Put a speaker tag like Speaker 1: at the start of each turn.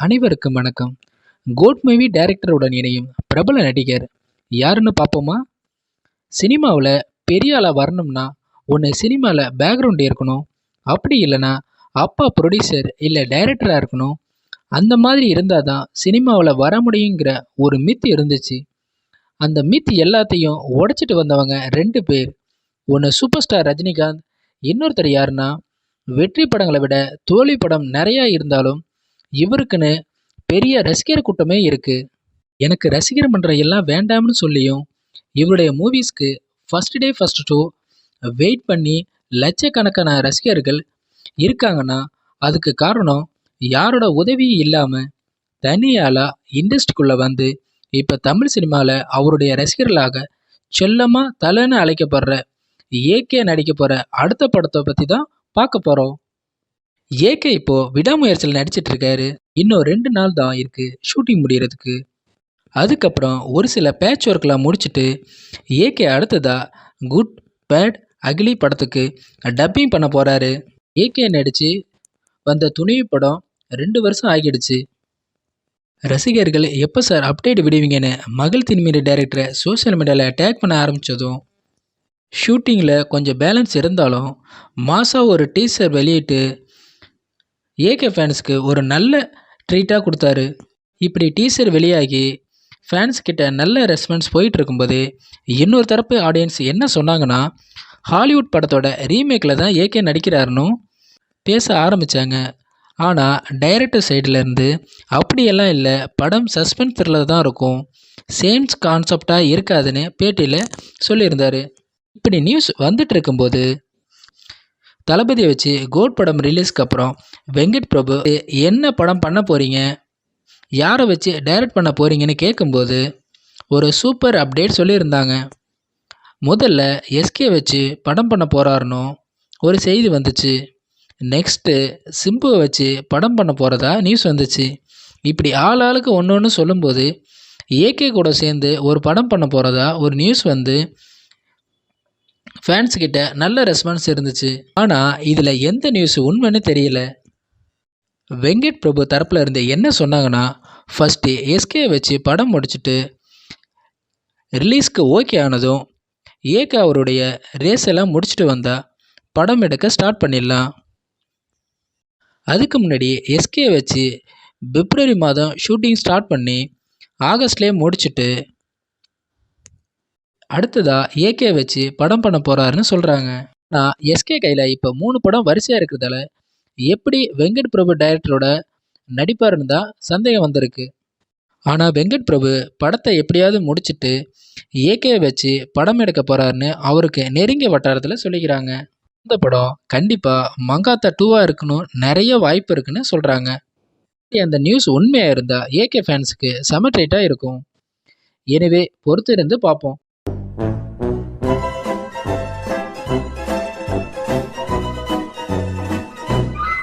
Speaker 1: அனைவருக்கும் வணக்கம். Code movie டைரக்டருடன் இணையும் பிரபல நடிகர் யாருன்னு பார்ப்போமா? சினிமாவில் பெரிய ஆளாக வரணும்னா ஒன்று சினிமாவில் பேக்ரவுண்ட் இருக்கணும் அப்படி இல்லைன்னா அப்பா ப்ரொடியூசர் இல்லை டைரக்டராக இருக்கணும். அந்த மாதிரி இருந்தால் தான் சினிமாவில் வர முடியுங்கிற ஒரு மித்து இருந்துச்சு. அந்த மித்து எல்லாத்தையும் உடைச்சிட்டு வந்தவங்க ரெண்டு பேர். ஒன்று சூப்பர் ஸ்டார் ரஜினிகாந்த் இன்னொருத்தர் யாருன்னா வெற்றி படங்களை விட தோல்வி படம் நிறையா இருந்தாலும் இவருக்குன்னு பெரிய ரசிகர் கூட்டமே இருக்குது எனக்கு ரசிகர் பண்ணுற எல்லாம் வேண்டாம்னு சொல்லியும் இவருடைய மூவிஸ்க்கு first day first show wait பண்ணி லட்சக்கணக்கான ரசிகர்கள் இருக்காங்கன்னா அதுக்கு காரணம் யாரோட உதவியும் இல்லாமல் தனியாலாக இண்டஸ்ட்ரிக்குள்ளே வந்து இப்போ தமிழ் சினிமாவில் அவருடைய ரசிகர்களாக செல்லமாக தலைன்னு அழைக்கப்படுற ஏகே நடிக்க போகிற அடுத்த படத்தை பற்றி தான் பார்க்க போகிறோம் ஏகே இப்போ விடாமுயற்சியில் நடிச்சிட்டு இருக்காரு இன்னும் ரெண்டு நாள் தான் இருக்கு ஷூட்டிங் முடிகிறதுக்கு அதுக்கப்புறம் ஒரு சில பேட்ச் ஒர்க்லாம் முடிச்சுட்டு ஏகே அடுத்ததா குட் பேட் அகிலி படத்துக்கு டப்பிங் பண்ண போறாரு. ஏகே நடிச்சு வந்த துணிவு படம் ரெண்டு வருஷம் ஆகிடுச்சு. ரசிகர்கள் எப்போ சார் அப்டேட் விடுவீங்கன்னு மகள் தின்மீறி டைரக்டரை சோஷியல் மீடியாவில் டேக் பண்ண ஆரம்பித்ததும் ஷூட்டிங்கில் கொஞ்சம் பேலன்ஸ் இருந்தாலும் மாதம் ஒரு டீசர் வெளியிட்டு ஏகே ஃபேன்ஸ்க்கு ஒரு நல்ல ட்ரீட்டாக கொடுத்தாரு. இப்படி டீசர் வெளியாகி ஃபேன்ஸ் கிட்ட நல்ல ரெஸ்பான்ஸ் போயிட்டு இருக்கும்போது இன்னொரு தரப்பு ஆடியன்ஸ் என்ன சொன்னாங்கன்னா ஹாலிவுட் படத்தோட ரீமேக்கில் தான் ஏகே நடிக்கிறாருன்னு பேச ஆரம்பித்தாங்க ஆனால் டைரக்டர் சைட்லேருந்து அப்படியெல்லாம் இல்லை படம் சஸ்பென்ஸ் த்ரில்லர் தான் இருக்கும். சேம்ஸ் கான்செப்டாக இருக்காதுன்னு பேட்டியில் சொல்லியிருந்தார். இப்படி நியூஸ் வந்துட்டு இருக்கும்போது தளபதியை வச்சு கோட் படம் ரிலீஸ்க்கு அப்புறம் வெங்கட் பிரபு என்ன படம் பண்ண போகிறீங்க யாரை வச்சு டைரக்ட் பண்ண போகிறீங்கன்னு கேட்கும்போது ஒரு சூப்பர் அப்டேட் சொல்லியிருந்தாங்க. முதல்ல எஸ்கே வச்சு படம் பண்ண போகிறாருன்னு ஒரு செய்தி வந்துச்சு. நெக்ஸ்ட்டு சிம்புவை வச்சு படம் பண்ண போகிறதா நியூஸ் வந்துச்சு. இப்படி ஆள் ஆளுக்கு ஒன்று ஒன்று சொல்லும்போது ஏகே கூட சேர்ந்து ஒரு படம் பண்ண போகிறதா ஒரு நியூஸ் வந்து ஃபேன்ஸ் கிட்ட நல்ல ரெஸ்பான்ஸ் இருந்துச்சு. ஆனால் இதில் எந்த நியூஸ் உண்மைன்னு தெரியல. வெங்கட் பிரபு தரப்பில் இருந்து என்ன சொன்னாங்கன்னா ஃபஸ்ட்டு எஸ்கே வச்சு படம் முடிச்சுட்டு ரிலீஸ்க்கு ஓகே ஆனதும் ஏகே அவருடைய ரேஸ் எல்லாம் முடிச்சுட்டு வந்தால் படம் எடுக்க ஸ்டார்ட் பண்ணிடலாம். அதுக்கு முன்னாடி எஸ்கே வச்சு பிப்ரவரி மாதம் ஷூட்டிங் ஸ்டார்ட் பண்ணி ஆகஸ்ட்லேயே முடிச்சுட்டு அடுத்ததா ஏகே வச்சு படம் பண்ண போறாருன்னு சொல்றாங்க. ஆனால் எஸ்கே கையில் இப்போ மூணு படம் வரிசையாக இருக்கிறதால எப்படி வெங்கட் பிரபு டைரக்டரோட நடிப்பாருன்னு தான் சந்தேகம் வந்திருக்கு. ஆனால் வெங்கட் பிரபு படத்தை எப்படியாவது முடிச்சுட்டு ஏகே வச்சு படம் எடுக்க போறாருன்னு அவருக்கு நெருங்கிய வட்டாரத்தில் சொல்லிக்கிறாங்க. இந்த படம் கண்டிப்பாக மங்காத்தா டூவாக இருக்கணும் நிறைய வாய்ப்பு இருக்குன்னு சொல்கிறாங்க அந்த நியூஸ் உண்மையாக இருந்தால் ஏகே ஃபேன்ஸுக்கு செமட்ரேட்டாக இருக்கும். எனவே பொறுத்திருந்து பார்ப்போம்.